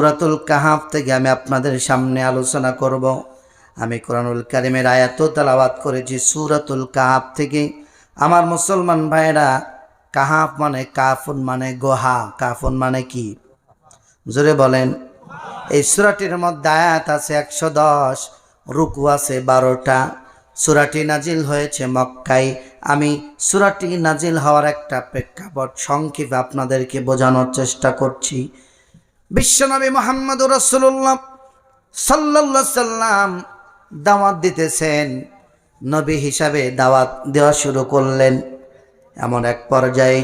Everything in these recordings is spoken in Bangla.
সুরাতুল কাহাফ থেকে আমি আপনাদের সামনে আলোচনা করব। আমি কোরআনুল কারিমের আয়াত তালাবাদ করেছি সুরাতুল কাহাফ থেকে। আমার মুসলমান ভাইয়েরা, কাহাফ মানে কাফুন মানে গোহা, কাফুন মানে কি? জোরে বলেন। এই সুরাটির মধ্যে আয়াত আছে একশো দশ, রুকু আছে বারোটা। সুরাটি নাজিল হয়েছে মক্কায়। আমি সুরাটি নাজিল হওয়ার একটা প্রেক্ষাপট, সংক্ষেপে আপনাদেরকে বোঝানোর চেষ্টা করছি। বিশ্বনবী মোহাম্মদ রসুল্লাহ সাল্লাল্লাহু সাল্লাম দাওয়াত দিতেছেন। নবী হিসাবে দাওয়াত দেওয়া শুরু করলেন। এমন এক পর্যায়ে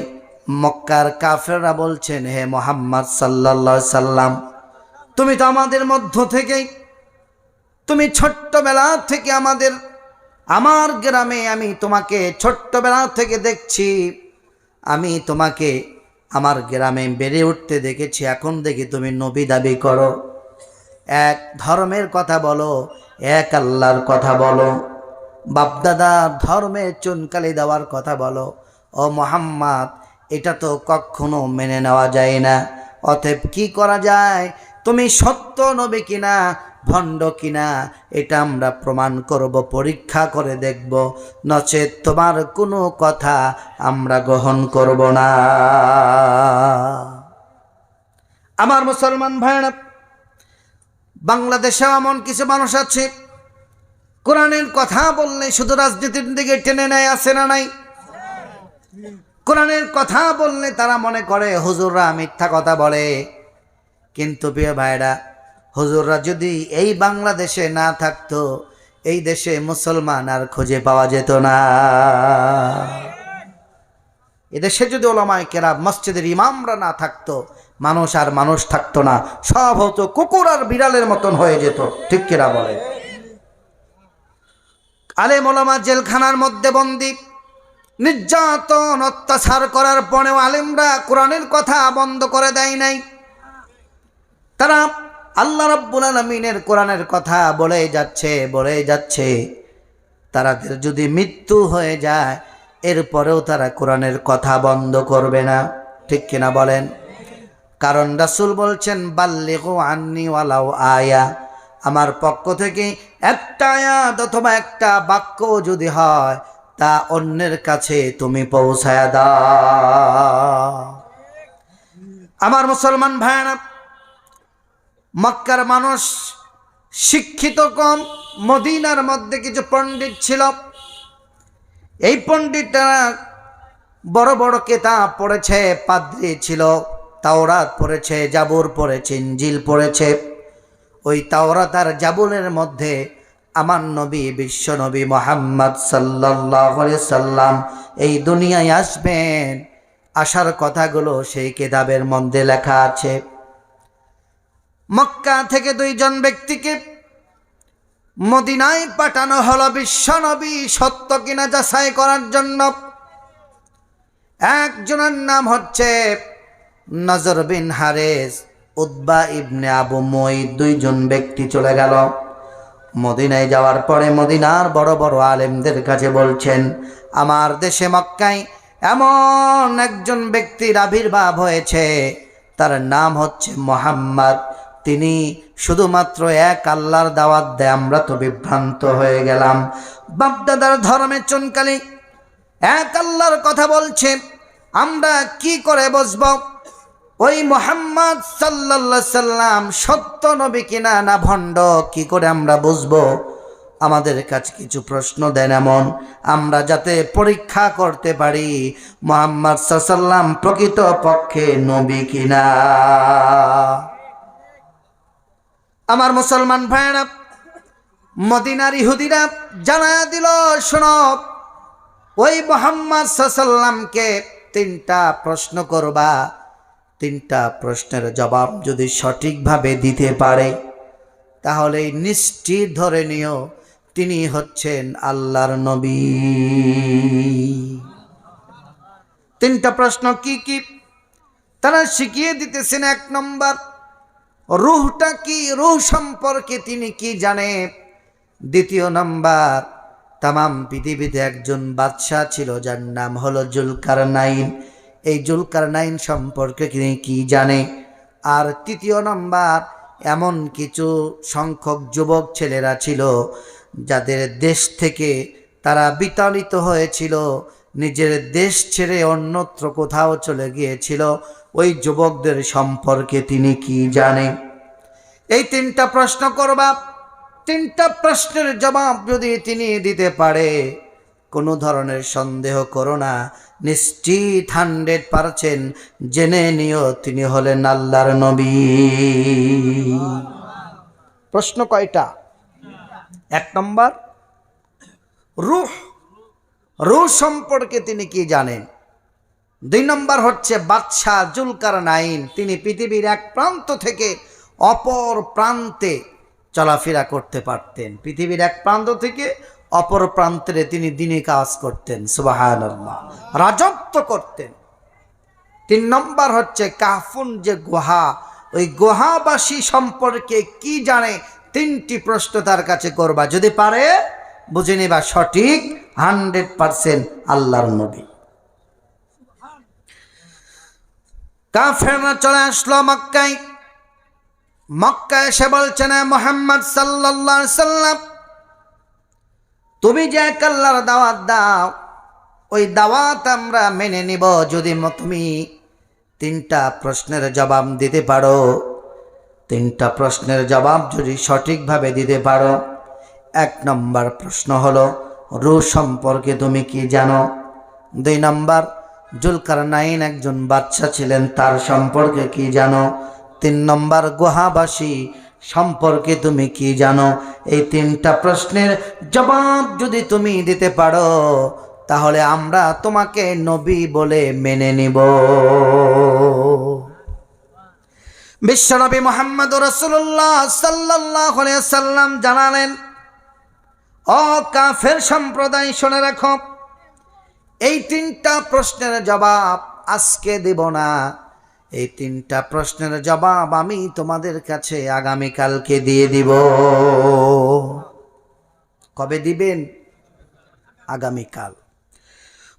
মক্কার কাফেররা বলছেন, হে মোহাম্মদ সাল্লাল্লাহু সাল্লাম, তুমি তো আমাদের মধ্য থেকেই, তুমি ছোট্টবেলা থেকে আমাদের, আমার গ্রামে আমি তোমাকে ছোট্টবেলা থেকে দেখছি, আমি তোমাকে আমার গ্রামে বেড়ে উঠতে দেখেছি, এখন দেখি তুমি নবী দাবি করো। এক ধর্মের কথা বলো, এক আল্লাহর কথা বলো। বাপদাদা ধর্মের চুনকালি দেওয়ার কথা বলো। ও মোহাম্মদ, এটা তো কখনো মেনে নেওয়া যায় না। অতএব কি করা যায়? তুমি সত্য নবী কিনা? ভণ্ড কিনা, এটা আমরা প্রমাণ করব, পরীক্ষা করে দেখব। নচেত তোমার কোনো কথা আমরা গ্রহণ করব না। আমার মুসলমান ভাইরা বাংলাদেশে এমন কিছু মানুষ আছে, কোরআনের কথা বললে শুধু রাজনীতির দিকে টেনে নেয় আসে না নাই? কোরআনের কথা বললে তারা মনে করে, হুজুররা মিথ্যা কথা বলে। কিন্তু প্রিয় ভাইরা হুজুররা যদি এই বাংলাদেশে না থাকতো, এই দেশে মুসলমান আর খুঁজে পাওয়া যেত না। এদেশে যদি ওলামায় কেরা মসজিদের ইমামরা না থাকতো, মানুষ আর মানুষ থাকতো না, সব হতো কুকুর আর বিড়ালের মতন হয়ে যেত। ঠিক কেরা বলে আলে মোলামা জেলখানার মধ্যে বন্দী, নির্যাতন, অত্যাচার করার পরেও আলেমরা কোরআনের কথা বন্ধ করে দেয় নাই। তারা আল্লাহ রব্বুল আলমিনের কোরআনের কথা বলে যাচ্ছে বলে যাচ্ছে। তারাদের যদি মৃত্যু হয়ে যায়, এরপরেও তারা কোরআনের কথা বন্ধ করবে না। ঠিক কিনা বলেন? কারণ রাসুল বলছেন, বাল্লিগো আন্নি ওয়ালাও আয়া। আমার পক্ষ থেকে একটা আয়াত অথবা একটা বাক্য যদি হয়, তা অন্যের কাছে তুমি পৌঁছায় দাও। আমার মুসলমান ভাইরা মক্কার মানুষ শিক্ষিত কম, মদিনার মধ্যে কিছু পণ্ডিত ছিল। এই পণ্ডিতরা বড় বড় কেতাব পড়েছে, পাদ্রি ছিল, তাওরাত পড়েছে, জাবুর পড়েছে ইঞ্জিল পড়েছে। ওই তাওরাত আর জাবুরের মধ্যে আমার নবী, বিশ্ব নবী মোহাম্মদ সাল্লাহ সাল্লাম এই দুনিয়ায় আসবেন। আসার কথাগুলো সেই কেতাবের মধ্যে লেখা আছে। মক্কা থেকে দুইজন ব্যক্তিকে মদিনায় পাঠানো হলো বিশ্বনবী সত্য কিনা যাচাই করার জন্য। একজনের নাম হচ্ছে নজর বিন হারেস উদ্বা ইবনে আবু মই দুইজন ব্যক্তি চলে গেল। মদিনায় যাওয়ার পরে মদিনার বড় বড় আলেমদের কাছে বলছেন, আমার দেশে মক্কায় এমন একজন ব্যক্তির আবির্ভাব হয়েছে, তার নাম হচ্ছে মোহাম্মদ তিনি শুধুমাত্র এক আল্লাহর দাওয়াত দেয়, আমরা তো বিভ্রান্ত হয়ে গেলাম। বাপদাদার ধর্মের চুনকালি, এক আল্লাহর কথা বলছে, আমরা কি করে বসব ওই মোহাম্মদ সাল্লা সাল্লাম সত্য নবী কিনা না ভণ্ড, কি করে আমরা বুঝব? আমাদের কাছে কিছু প্রশ্ন দেন এমন, আমরা যাতে পরীক্ষা করতে পারি, মোহাম্মদ সাল্লাম প্রকৃত পক্ষে নবী কিনা। আমার মুসলমান ভাইরা মদিনার ইহুদিরা জানা দিল, শোনো, ওই মোহাম্মদ সাল্লামকে তিনটা প্রশ্ন করবা। তিনটা প্রশ্নের জবাব যদি সঠিকভাবে দিতে পারে, তাহলে নিশ্চিত ধরে নিও, তিনি হচ্ছেন আল্লাহর নবী। তিনটা প্রশ্ন কি কি? তারা শিখিয়ে দিতেছেন এক নম্বর রুহটা কি, রুহ সম্পর্কে তিনি কি জানে? দ্বিতীয় নাম্বার, তামাম পৃথিবীতে একজন বাদশাহ ছিল, যার নাম হলো জুলকার নাইন এই জুলকার নাইন সম্পর্কে তিনি কি জানে? আর তৃতীয় নাম্বার, এমন কিছু সংখ্যক যুবক ছেলেরা ছিল, যাদের দেশ থেকে তারা বিতাড়িত হয়েছিল, নিজের দেশ ছেড়ে অন্যত্র কোথাও চলে গিয়েছিল ওই যুবকদের সম্পর্কে তিনি কি জানেন এই তিনটা প্রশ্ন করবা। তিনটা প্রশ্নের জবাব যদি তিনি দিতে পারে, কোনো ধরনের সন্দেহ করো না। নিশ্চিত হান্ড্রেড পারছেন জেনে নিও, তিনি হলেন আল্লাহর নবী। প্রশ্ন কয়টা? এক নম্বর। রুহ। রুহ সম্পর্কে তিনি কি জানেন? দুই নম্বর হচ্ছে বাদশাহ জুলকার নাইন তিনি পৃথিবীর এক প্রান্ত থেকে অপর প্রান্তে চলাফেরা করতে পারতেন। পৃথিবীর এক প্রান্ত থেকে অপর প্রান্তে তিনি দিনে কাজ করতেন। সুবাহান রাজত্ব করতেন। তিন নম্বর হচ্ছে কাফুন যে গুহা। ওই গুহাবাসী সম্পর্কে কি জানে? তিনটি প্রশ্ন তার কাছে করবা। যদি পারে, বুঝে নিবা সঠিক। হান্ড্রেড পারসেন্ট আল্লাহর নবী। কাফেররা চলে আসলো মক্কায়। মক্কায় এসে বলছে, না মোহাম্মদ আলাইহি সাল্লাম, তুমি যে এক আল্লাহর দাওয়াত দাও, ওই দাওয়াত আমরা মেনে নিব যদি তুমি তিনটা প্রশ্নের জবাব দিতে পারো। তিনটা প্রশ্নের জবাব যদি সঠিকভাবে দিতে পারো। এক নম্বর প্রশ্ন হলো, রু সম্পর্কে তুমি কি জানো? দুই নম্বর জুলকার নাইন একজন বাচ্চা ছিলেন, তার সম্পর্কে কি জানো? তিন নম্বর গুহাবাসী সম্পর্কে তুমি কি জানো? এই তিনটা প্রশ্নের জবাব যদি তুমি দিতে পারো, তাহলে আমরা তোমাকে নবী বলে মেনে নিব। বিশ্বনবী মোহাম্মদ রসুল্লাহ সাল্লাহ সাল্লাম জানালেন অ কাফের সম্প্রদায়, শুনে রাখো এই তিনটা প্রশ্নের জবাব আজকে দেব না। এই তিনটা প্রশ্নের জবাব আমি তোমাদের কাছে আগামীকালকে দিয়ে দিব। কবে দিবেন? আগামীকাল।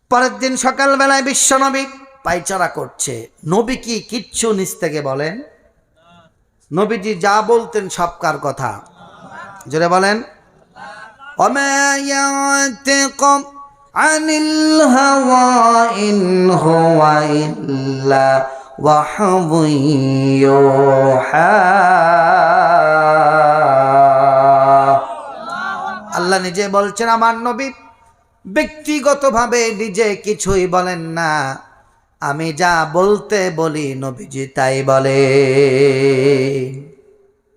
পরের দিন সকালবেলায় বিশ্বনবী পাইচারা করছে। নবী কি কিচ্ছু নিচ থেকে বলেন? নবীজি যা বলতেন সবকার কথা? জোরে বলেন। অমেয়া عن الهوى إن هو إلا وحي يوحى আল্লাহ নিজে বলছেন আমার নবী ব্যক্তিগতভাবে নিজে কিছুই বলেন না আমি যা বলতে বলি নবীজি তাই বলে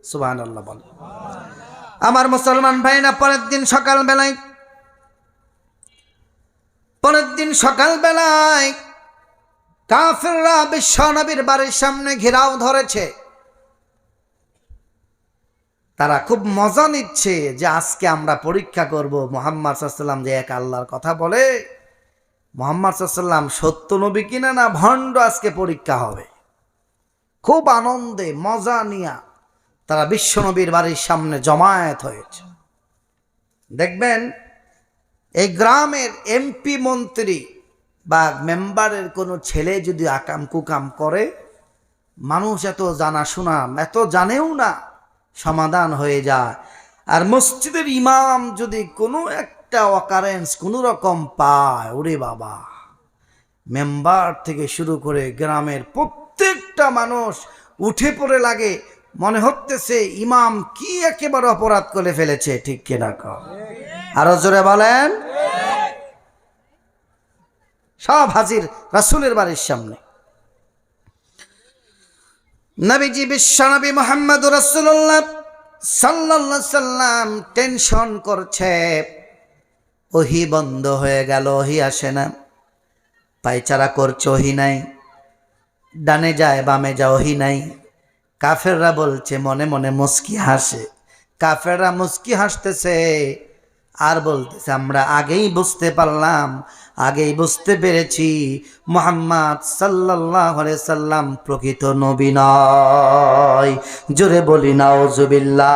সুবহান আল্লাহ বলে আমার মুসলমান ভাইরা পরের দিন সকালবেলায় পরের দিন সকালবেলায় কাফেররা বিশ্বনবীর বাড়ির সামনে ঘেরাও ধরেছে। তারা খুব মজা নিচ্ছে যে আজকে আমরা পরীক্ষা করব। মোহাম্মদ সাল্লাম যে এক আল্লাহর কথা বলে, মোহাম্মদ সাল্লাম সত্য নবী কিনা না ভণ্ড আজকে পরীক্ষা হবে। খুব আনন্দে মজা নিয়া তারা বিশ্বনবীর বাড়ির সামনে জমায়েত হয়েছে। দেখবেন এই গ্রামের এমপি মন্ত্রী বা মেম্বারের কোনো ছেলে যদি আকাম কুকাম করে, মানুষ এত জানাশোনা, এত জানেও না সমাধান হয়ে যায়। আর মসজিদের ইমাম যদি কোনো একটা অকারেন্স কোনো রকম পায়, ওরে বাবা। মেম্বার থেকে শুরু করে গ্রামের প্রত্যেকটা মানুষ উঠে পড়ে লাগে, মনে হতেছে ইমাম কি একেবারে অপরাধ করে ফেলেছে, ঠিক কিনা কর আরও জোরে বলেন। সব হাজির রাসুলের বাড়ির সামনে। নবীজি বিশ্বনবী মোহাম্মদ রসুল্লাহ সাল্লাল্লাহু সাল্লাম টেনশন করছে। ওহি বন্ধ হয়ে গেল, ওহি আসে না। পায়চারা করছে, ওহি নাই। ডানে যায়, বামে যা ওহি নাই। কাফেররা বলছে, মনে মনে মুস্কি হাসে। কাফেররা মুস্কি হাসতেছে। আর বলতেছে, আমরা আগেই বুঝতে পারলাম, আগেই বুঝতে পেরেছি, মোহাম্মদ সাল্লাহ সাল্লাম প্রকৃত নবী নয়। জোরে বলি নাওজুবিল্লাহ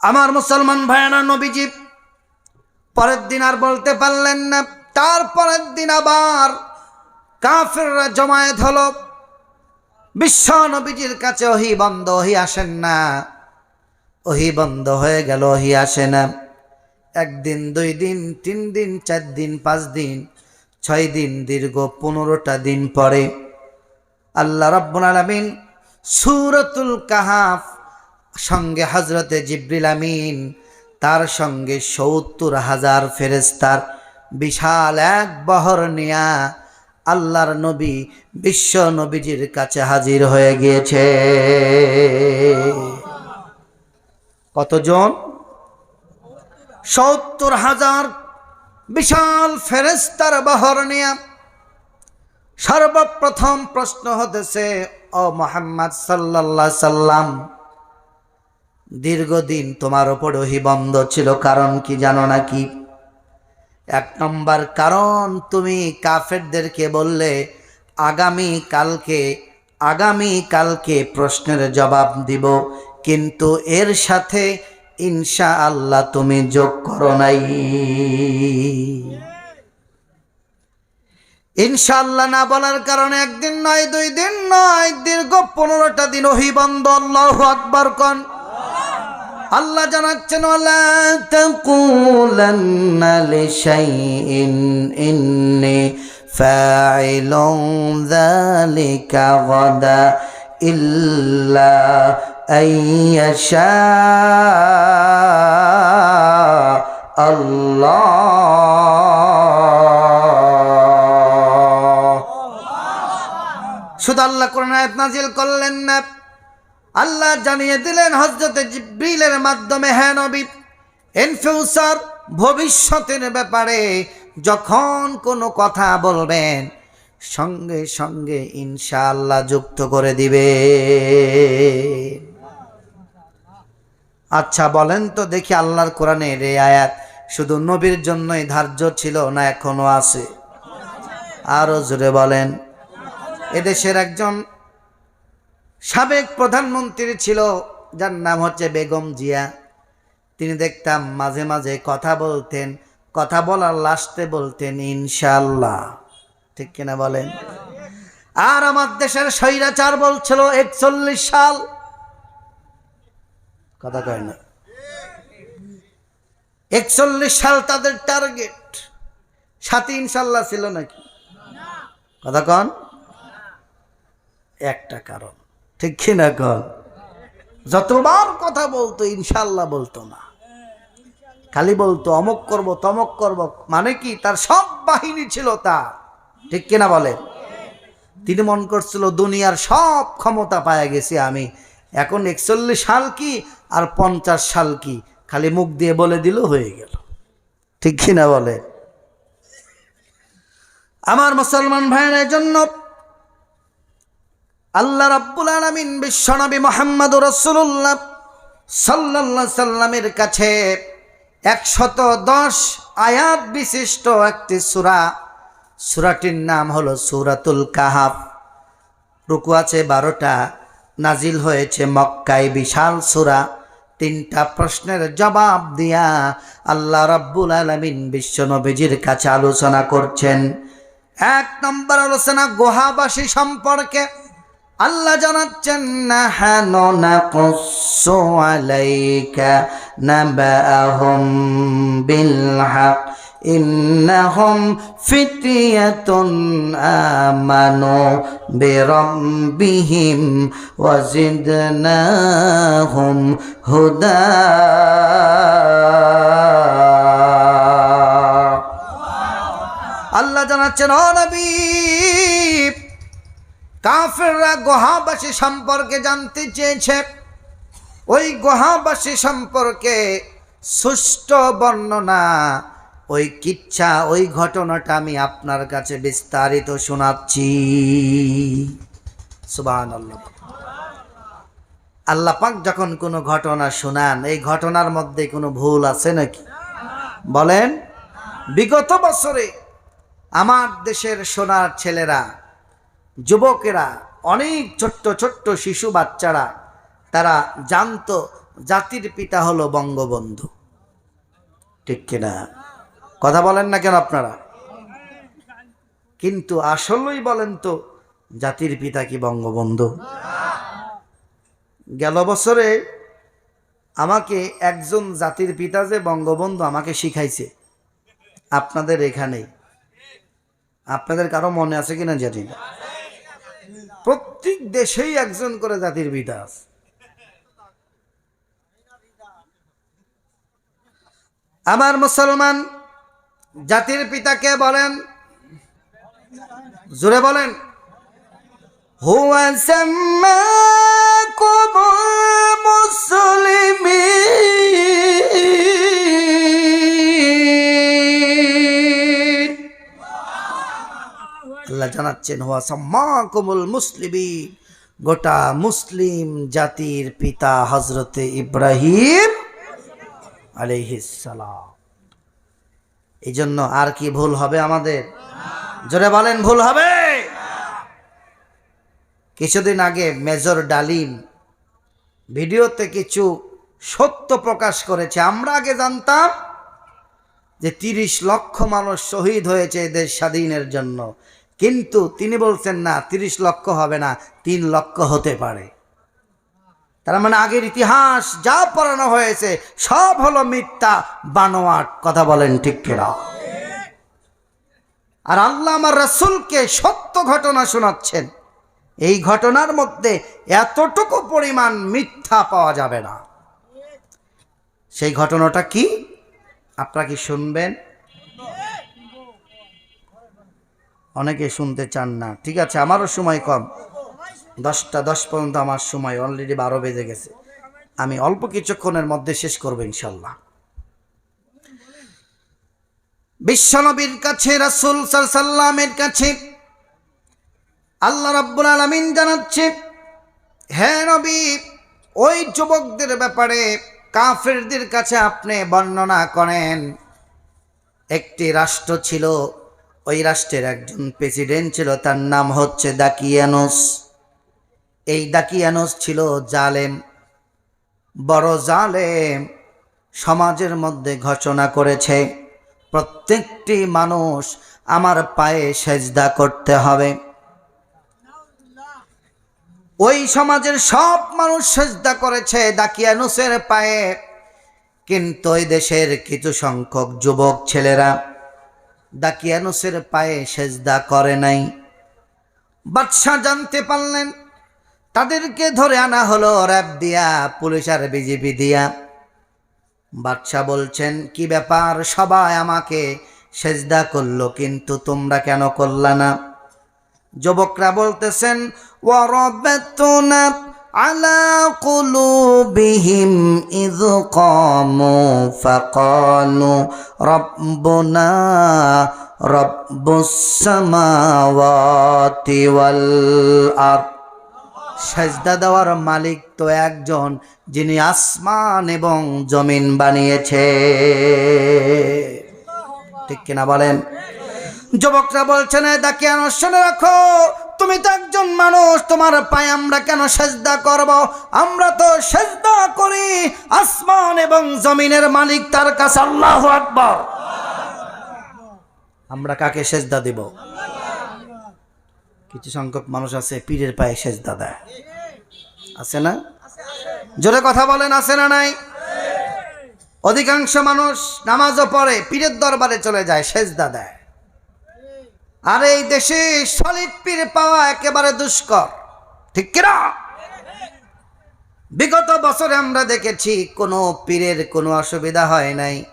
আমার মুসলমান ভাইয়ানা নবীজি, পরের দিন আর বলতে পারলেন না, তার পরের দিন আবার কাফেররা জমায়েত হল। বিশ্ব নবীজির কাছে ওহি বন্ধ, ওহি আসেন না। ওহি বন্ধ হয়ে গেল, ওহি আসে না। একদিন, দুই দিন, তিন দিন, চার দিন, পাঁচ দিন, ছয় দিন, দীর্ঘ পনেরোটা দিন পরে আল্লাহ রব্বুল আলমিন সুরতুল কাহাফ সঙ্গে হজরতে জিব্রিল আমিন, তার সঙ্গে সত্তর হাজার ফেরেস্তার বিশাল এক বহর নিয়া আল্লাহর নবী, বিশ্ব নবীজির কাছে হাজির হয়ে গিয়েছে। কতজন? সত্তর হাজার বিশাল ফেরেস্তার বহর নিয়া সর্বপ্রথম প্রশ্ন হতেছে, ও মোহাম্মদ সাল্লাল্লাহ সাল্লাম, দীর্ঘদিন তোমার ওপর বন্ধ ছিল কারণ কি জানো নাকি? এক নম্বর কারণ, তুমি কাফেরদেরকে বললে, আগামী কালকে আগামী কালকে প্রশ্নের জবাব দিব। কিন্তু এর সাথে ইনশা আল্লাহ তুমি যোগ করো নাই। ইনশাআল্লাহ না বলার কারণে একদিন নয়, দুই দিন নয়, দীর্ঘ পনেরোটা দিন ওহি বন্ধ, আল্লাহ আকবর কন। আল্লাহ জানাচ্ছেন, ওয়ালা ইল্লা আইয়াশা আল্লাহ শুধু আল্লাহ কোরআন আয়াত নাজিল করলেন না, আল্লাহ জানিয়ে দিলেন হজরতে জিব্রিলের মাধ্যমে হ্যাঁ নবী ইন ভবিষ্যতের ব্যাপারে যখন কোনো কথা বলবেন, সঙ্গে সঙ্গে ইনশাআল্লাহ যুক্ত করে দিবে আচ্ছা বলেন তো দেখি আল্লাহর কোরআনের এই আয়াত শুধু নবীর জন্যই ধার্য ছিল না এখনও আছে? আরও জোরে বলেন। এদেশের একজন সাবেক প্রধানমন্ত্রী ছিল, যার নাম হচ্ছে বেগম জিয়া। তিনি দেখতাম মাঝে মাঝে কথা বলতেন, কথা বলার লাস্টে বলতেন ইনশাল্লাহ ঠিক কিনা বলেন? আর আমার দেশের স্বৈরাচার বলছিল একচল্লিশ সাল। কথা কয় না। একচল্লিশ সাল তাদের টার্গেট সাথে ইনশাল্লাহ ছিল নাকি? কথা কন। একটা কারণ। ঠিক কিনা কন? যতবার কথা বলতো, ইনশাল্লাহ বলতো না। খালি বলতো, অমক করব, তমক করব মানে কি? তার সব বাহিনী ছিল তা ঠিক কিনা বলে তিনি মন করছিল দুনিয়ার সব ক্ষমতা পায়া গেছি আমি। এখন একচল্লিশ সাল কি আর পঞ্চাশ সাল কি? খালি মুখ দিয়ে বলে দিল, হয়ে গেল। ঠিক কিনা বলে? আমার মুসলমান ভাইয়ের জন্য আল্লাহ রাব্বুল আলামিন বিশ্বনবী মোহাম্মদ রসুল্লাহ সাল্লাল্লাহ সাল্লামের কাছে একশত দশ আয়াত বিশিষ্ট একটি সূরা, সূরাটির নাম হলো সূরাতুল কাহাফ। রুকু আছে বারোটা। নাজিল হয়েছে মক্কায় বিশাল সূরা। তিনটা প্রশ্নের জবাব দিয়া আল্লাহ রাব্বুল আলামিন বিশ্বনবীজির কাছে আলোচনা করছেন। এক নম্বর আলোচনা গুহাবাসী সম্পর্কে। আল্লাহ জানাচ্ছেন, নাহানু নাকুসু আলাইকা নাবাআহুম বিল হক। ইন্নাহুম ফিতয়াতুন আমানু বিরাব্বিহিম ওয়াজিদনাহুম হুদা। আল্লাহ জানাচ্ছেন, ও নবী, কাফেররা গুহাবাসী সম্পর্কে জানতে চেয়েছে। ওই গুহাবাসী সম্পর্কে সুষ্ঠু বর্ণনা ওই কিচ্ছা, ওই ঘটনাটা আমি আপনার কাছে বিস্তারিত শোনাচ্ছি। আল্লাহ পাক যখন কোনো ঘটনা শোনান, এই ঘটনার মধ্যে কোনো ভুল আছে নাকি? বলেন, বিগত বছরে আমার দেশের সোনার ছেলেরা, যুবকেরা, অনেক ছোট্ট ছোট্ট শিশু বাচ্চারা, তারা জানতো জাতির পিতা হলো বঙ্গবন্ধু। ঠিক কিনা? কথা বলেন না কেন আপনারা? কিন্তু আসলেই বলেন তো, জাতির পিতা কি বঙ্গবন্ধু? গেল বছরে আমাকে একজন জাতির পিতা যে বঙ্গবন্ধু আমাকে শিখাইছে, আপনাদের এখানেই আপনাদের কারও মনে আছে কিনা জানি না। প্রত্যেক দেশেই একজন করে জাতির পিতা আছে। আমার মুসলমান জাতির পিতাকে বলেন? জোরে বলেন। হুয়া আল্লাহ জানাচ্ছেন, হুয়া সাম্মাকুমুল মুসলিমিন। গোটা মুসলিম জাতির পিতা হজরতে ইব্রাহিম আলাইহিসসালাম এই জন্য আর কি ভুল হবে আমাদের? জোরে বলেন, ভুল হবে। কিছুদিন আগে মেজর ডালিম ভিডিওতে কিছু সত্য প্রকাশ করেছে। আমরা আগে জানতাম যে তিরিশ লক্ষ মানুষ শহীদ হয়েছে দেশ স্বাধীনের জন্য। কিন্তু তিনি বলছেন, না, তিরিশ লক্ষ হবে না, তিন লক্ষ হতে পারে। তার মানে আগের ইতিহাস যা পড়ানো হয়েছে, সব হলো মিথ্যা, বানোয়াট, কথা বলেন ঠিক কিনা? আর আল্লাহ আমার রসুলকে সত্য ঘটনা শোনাচ্ছেন। এই ঘটনার মধ্যে এতটুকু পরিমাণ মিথ্যা পাওয়া যাবে না। সেই ঘটনাটা কি? আপনারা কি শুনবেন? অনেকে শুনতে চান না। ঠিক আছে, আমারও সময় কম। দশটা, দশ পর্যন্ত আমার সময় অলরেডি বারো বেজে গেছে। আমি অল্প কিছুক্ষণের মধ্যে শেষ করব ইনশাল্লাহ। বিশ্বনবীর কাছে, রাসুল সাল্লামের কাছে আল্লাহ রাব্বুল আলামিন জানাচ্ছে হ্যাঁ নবী, ওই যুবকদের ব্যাপারে কাফেরদের কাছে আপনি বর্ণনা করেন। একটি রাষ্ট্র ছিল, ওই রাষ্ট্রের একজন প্রেসিডেন্ট ছিল, তার নাম হচ্ছে দাকিয়ানুস। এই দাকিয়ানুস ছিল জালেম। বড় জালেম সমাজের মধ্যে ঘোষণা করেছে, প্রত্যেকটি মানুষ আমার পায়ে সেজদা করতে হবে। ওই সমাজের সব মানুষ সেজদা করেছে দাকিয়ানুসের পায়ে। কিন্তু ওই দেশের কিছু সংখ্যক যুবক ছেলেরা দাকিয়ানুসের পায়ে সেজদা করে নাই। বাদশাহ জানতে পারলেন তাদেরকে ধরে আনা হলো র্যাব দিয়া, পুলিশ আর বিজেপি দিয়া। বাদশাহ বলছেন, কি ব্যাপার? সবাই আমাকে সেজদা করল, কিন্তু তোমরা কেন করলা না? যুবকরা বলতেছেন ওয়ারাবাতুনা আলা ওয়াল আরদ। সেজদা দেওয়ার মালিক তো একজন যিনি আসমান এবং জমিন বানিয়েছে। ঠিক কিনা বলেন? যুবকরা বলছেন, "এ দাকে শুনে রাখো, তুমি তো একজন মানুষ, তোমার পায়ে আমরা কেন সেজদা করব? আমরা তো সেজদা করি, আসমান এবং জমিনের মালিক তার কাছে আল্লাহ আকবর। আমরা কাকে সেজদা দিব? কিছু সংখ্যক মানুষ আছে, পীরের পায়ে সেজদা দাদা আছে না? জোরে কথা বলেন, আছে না নাই? অধিকাংশ মানুষ নামাজও পড়ে, পীরের দরবারে চলে যায়, সেজদা দেয়। আর এই দেশে সলিড পীর পাওয়া একেবারে দুষ্কর। ঠিক কিনা? বিগত বছরে আমরা দেখেছি, কোনো পীরের কোনো অসুবিধা হয় নাই।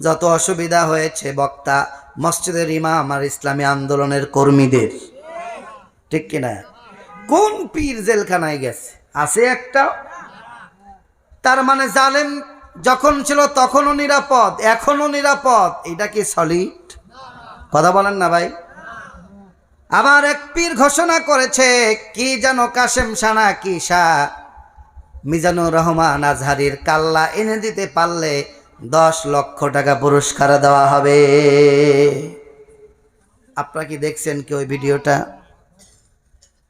যত অসুবিধা হয়েছে বক্তা, মসজিদের ইমাম আর ইসলামী আন্দোলনের কর্মীদের। ঠিক কিনা? কোন পীর জেলখানায় গেছে? আছে একটা? তার মানে জালেম যখন ছিল তখনও নিরাপদ এখনও নিরাপদ। এটা কি সলিড কথা বলেন না ভাই। আবার এক পীর ঘোষণা করেছে, কি যেন কাশেম সানা, কি শাহ মিজানুর রহমান আজহারির কাল্লা এনে দিতে পারলে দশ লক্ষ টাকা পুরস্কার দেওয়া হবে। আপনারা কি দেখছেন কি ওই ভিডিওটা?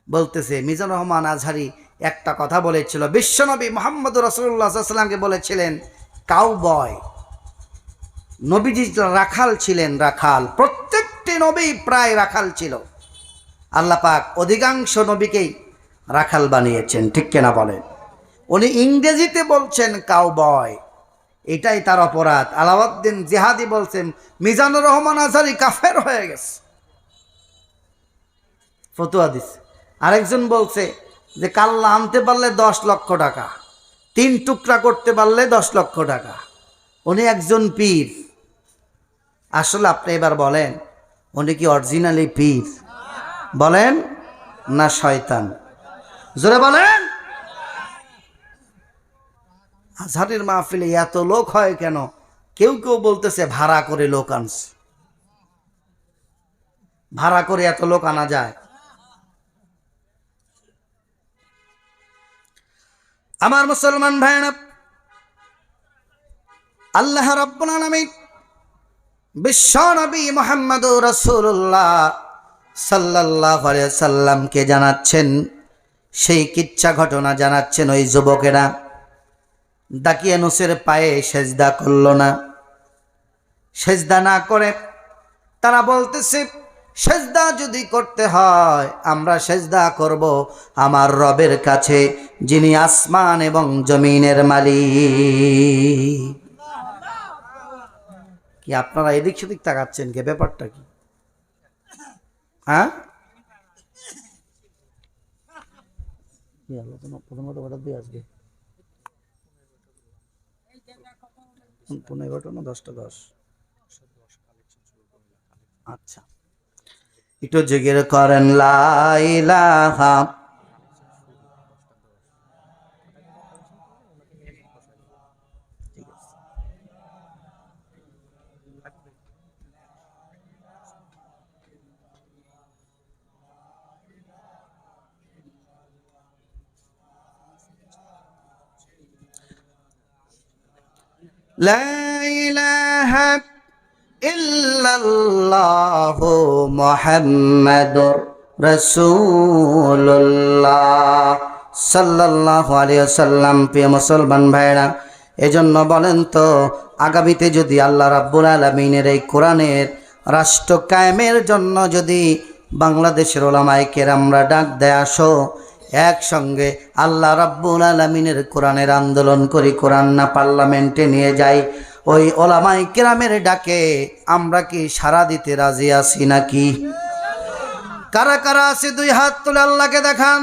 বলতেছে, মিজান রহমান আজহারি একটা কথা বলেছিল। বিশ্বনবী মোহাম্মদ রসুল্লাহামকে বলেছিলেন কাউ বয় নবীজি রাখাল ছিলেন রাখাল। প্রত্যেকটি নবী প্রায় রাখাল ছিল। আল্লাহ পাক অধিকাংশ নবীকেই রাখাল বানিয়েছেন, ঠিক কেনা বলেন? উনি ইংরেজিতে বলছেন কাউ বয় এটাই তার অপরাধ। আলাউদ্দিন জিহাদি বলছেন, মিজানুর রহমান আজহারি কাফের হয়ে গেছে। ফতুয়া দিছে। আরেকজন বলছে যে, কাল্লা আনতে পারলে দশ লক্ষ টাকা, তিন টুকরা করতে পারলে দশ লক্ষ টাকা। উনি একজন পীর। আসলে আপনি এবার বলেন, উনি কি অরিজিনালি পীর? বলেন, না, শয়তান। জোরে বলেন। আজহারের মাহফিলে এত লোক হয় কেন? কেউ কেউ বলতেছে, ভাড়া করে লোক আনছে। ভাড়া করে এত লোক আনা যায়। আমার মুসলমান ভাইরা আল্লাহ আলামিন বিশ্ব নবী মোহাম্মদ রসুল্লাহ আলাইহি সাল্লামকে জানাচ্ছেন, সেই কিচ্ছা ঘটনা জানাচ্ছেন ওই যুবকেরা। দাকিয়ানুসের পায়ে সেজদা করল না। সেজদা না করে তারা বলতেছে সেজদা যদি করতে হয়, আমরা সেজদা করব আমার রবের কাছে, যিনি আসমান এবং জমিনের মালিক। কি আপনারা এদিক সেদিক তাকাচ্ছেন কে? ব্যাপারটা কি? হ্যাঁ? প্রথমত হঠাৎ দিয়ে আসবে পনেরো এগারোটা না দশটা দশ? আচ্ছা। একটু জিগির করেন লাইলাহা لا إله ইল্লাল্লাহু মুহাম্মাদুর রাসূলুল্লাহ। সাল্লাল্লাহু আলাইহি ওয়াসাল্লাম, প্রিয় মুসলমান ভাইরা এজন্য বলেন তো, আগামীতে যদি আল্লাহ রাব্বুল আলামিনের এই কোরআনের রাষ্ট্র কায়েমের জন্য যদি বাংলাদেশের ওলামায় কেরামরা ডাক দেয়, আসো একসঙ্গে আল্লাহ রাব্বুল আলমিনের কোরআনের আন্দোলন করি, কোরআন না পার্লামেন্টে নিয়ে যাই। ওই ওলামাই কেরামের ডাকে, আমরা কি সারা দিতে রাজি আছি নাকি? কারা কারা আছে দুই হাত তুলে আল্লাহকে দেখান।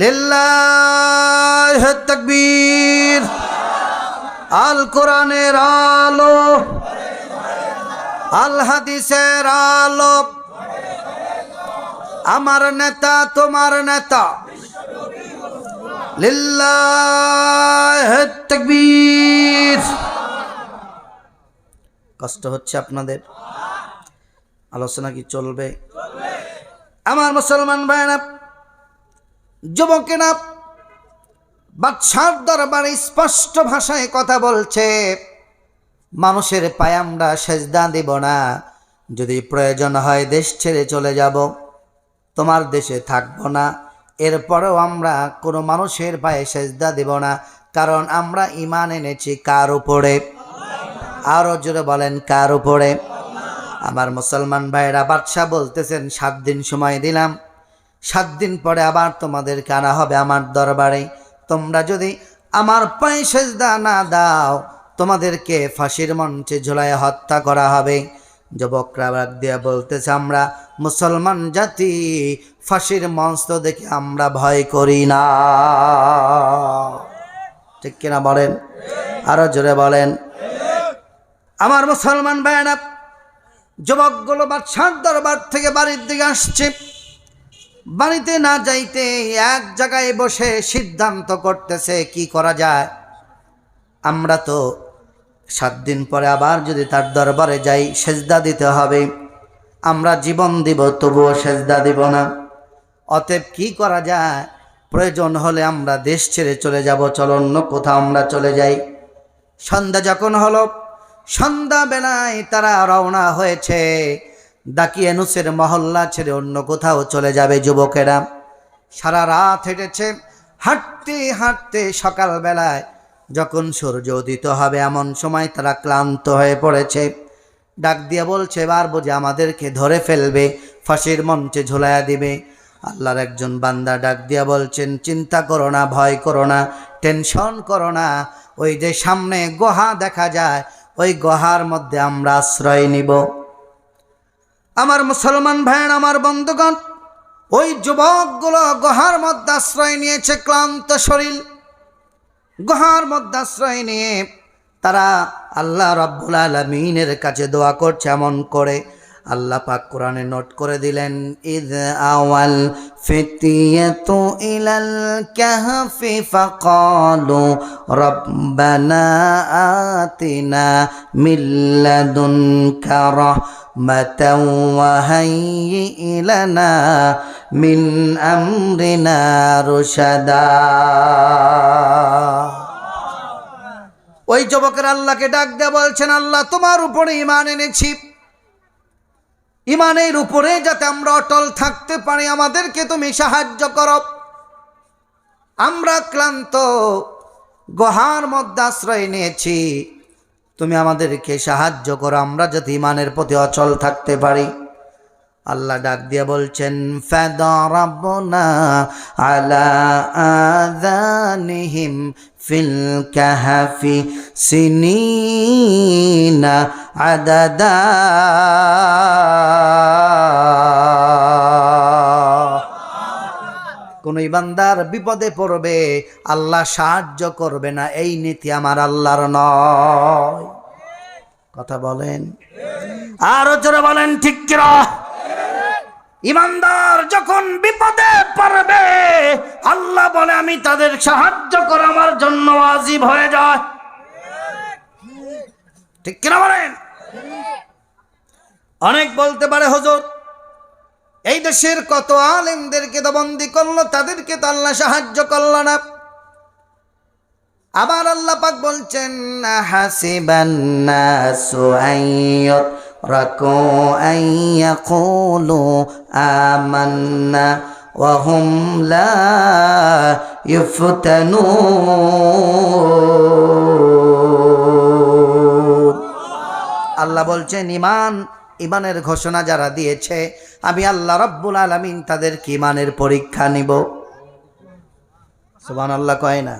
লিল্লাহ আল কোরআনের আলো, আল হাদিসের আলো। আমার নেতা, তোমার নেতা। কষ্ট হচ্ছে আপনাদের? আলোচনা কি চলবে? আমার মুসলমান ভাইরা যুবকেরা, বাদশার দরবারে স্পষ্ট ভাষায় কথা বলছে, মানুষের পায়ে আমরা সেজদা দেব না। যদি প্রয়োজন হয় দেশ ছেড়ে চলে যাব। তোমার দেশে থাকব না। এরপরেও আমরা কোনো মানুষের পায়ে সেজদা দেব না, কারণ আমরা ইমান এনেছি কার উপরে? আরও জোরে বলেন, কার উপরে? আমার মুসলমান ভাইরা বাদশাহ বলতেছেন, সাত দিন সময় দিলাম। সাত দিন পরে আবার তোমাদের কানা হবে আমার দরবারে। তোমরা যদি আমার পায়ে সেজদা না দাও, তোমাদেরকে ফাঁসির মঞ্চে ঝুলায় হত্যা করা হবে। যুবকরা দিয়ে বলতেছে, আমরা মুসলমান জাতি, ফাঁসির মঞ্চ দেখে আমরা ভয় করি না। ঠিক কিনা বলেন? আরও জোরে বলেন। আমার মুসলমান ভাইরা যুবকগুলো বাদশার দরবার থেকে বাড়ির দিকে আসছে। বাড়িতে না যাইতে এক জায়গায় বসে সিদ্ধান্ত করতেছে, কি করা যায়? আমরা তো সাত দিন পরে আবার যদি তার দরবারে যাই, সেজদা দিতে হবে। আমরা জীবন দিব, তবুও সেজদা দিব না। অতএব কি করা যায়? প্রয়োজন হলে আমরা দেশ ছেড়ে চলে যাব, চলো অন্য কোথাও আমরা চলে যাই। সন্ধ্যা যখন হলো সন্ধ্যা বেলায় তারা রওনা হয়েছে। দাকিয়ানুসের মহল্লা ছেড়ে অন্য কোথাও চলে যাবে যুবকেরা। সারা রাত হেঁটেছে, হাঁটতে হাঁটতে সকালবেলায় যখন সূর্য উদিত হবে এমন সময় তারা ক্লান্ত হয়ে পড়েছে। ডাক দিয়ে বলছে, এবার বুঝে আমাদেরকে ধরে ফেলবে, ফাঁসির মঞ্চে ঝোলায়া দিবে। আল্লাহর একজন বান্দা ডাক দিয়া বলছেন, চিন্তা করো না, ভয় করো না, টেনশন করো না। ওই যে সামনে গুহা দেখা যায়, ওই গুহার মধ্যে আমরা আশ্রয় নিব। আমার মুসলমান ভাইয়ের, আমার বন্ধুগণ, ওই যুবকগুলো গুহার মধ্যে আশ্রয় নিয়েছে, ক্লান্ত শরীর। গুহার মধ্যে আশ্রয় নিয়ে তারা আল্লাহ রব্বুল আলমিনের কাছে দোয়া করছে এমন করে। আল্লাহ পাক কোরআনে নোট করে দিলেন, ইদ আওয়াল ফিতিয়াতু ইলাল কাহফি ফাকালু রব্বানা আতিনা মিল্লাদুনকা রাহমাতাও ওয়া হাইয়্যি লানা মিন আমরিনা রুশাদা। ওই যুবকের আল্লাহকে ডাক দিয়ে বলছেন, আল্লাহ, তোমার উপরে ইমান এনেছি। ইমানের উপরে যাতে আমরা অটল থাকতে পারি, আমাদেরকে তুমি সাহায্য করো। আমরা ক্লান্ত, গুহার মধ্যে আশ্রয় নিয়েছি। তুমি আমাদেরকে সাহায্য করো, আমরা যাতে ইমানের প্রতি অচল থাকতে পারি। আল্লাহ ডাক দিয়ে বলছেন ফাদারাবনা ফিল কাহফি সিনিনা আদাদা। কোন ইমানদার বিপদে পড়বে, আল্লাহ সাহায্য করবে না, এই নীতি আমার আল্লাহর নয়। কথা বলেন? আরও জোরে বলেন, ঠিক কিরা ইমানদার যখন বিপদে পড়বে, আল্লাহ বলে, আমি তাদের সাহায্য করা আমার জন্য আজীব হয়ে যায়। ঠিক কিনা বলেন? অনেক বলতে পারে, হজর, এই দেশের কত আলেমদেরকে তো বন্দি করল, তাদেরকে তো আল্লাহ সাহায্য করল না। আবার আল্লাহ পাক বলছেন হাসিবান্নাসু আইয়ত রাকু আইয়াকুলু আমান্না وهم لا يفتنون আল্লাহ বলছেন ইমান ইমানের ঘোষণা যারা দিয়েছে আমি আল্লাহ রব্বুল আলমিন তাদেরকে ইমানের পরীক্ষা নিব সুবান আল্লাহ কয় না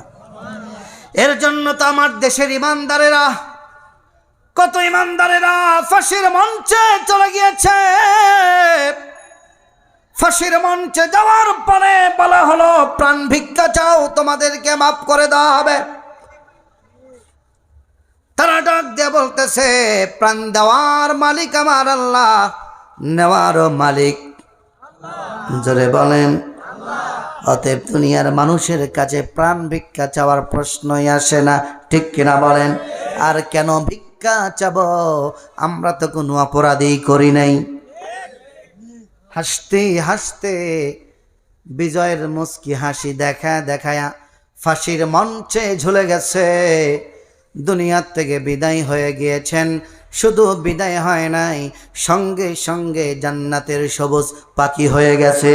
এর জন্য তো আমার দেশের ইমানদারেরা কত ইমানদারেরা ফাঁসির মঞ্চে চলে গিয়েছে। ফাঁসির মঞ্চে যাওয়ার পরে বলা হলো, প্রাণ ভিক্ষা চাও, তোমাদেরকে মাফ করে দেওয়া হবে। তারা ডাক দিয়ে বলতেছে, প্রাণ দেওয়ার মালিক আমার আল্লাহ, নেওয়ারও মালিক। জোরে বলেন, অতএব দুনিয়ার মানুষের কাছে প্রাণ ভিক্ষা চাওয়ার প্রশ্নই আসে না। ঠিক কিনা বলেন, আর কেন আমরা তো কোনো অপরাধী করি নাই। হাসতে হাসতে বিজয়ের মুস্কি হাসি দেখা দেখায়া ফাঁসির মঞ্চে ঝুলে গেছে। দুনিয়ার থেকে বিদায় হয়ে গিয়েছেন। শুধু বিদায় হয় নাই, সঙ্গে সঙ্গে জান্নাতের সবুজ পাখি হয়ে গেছে।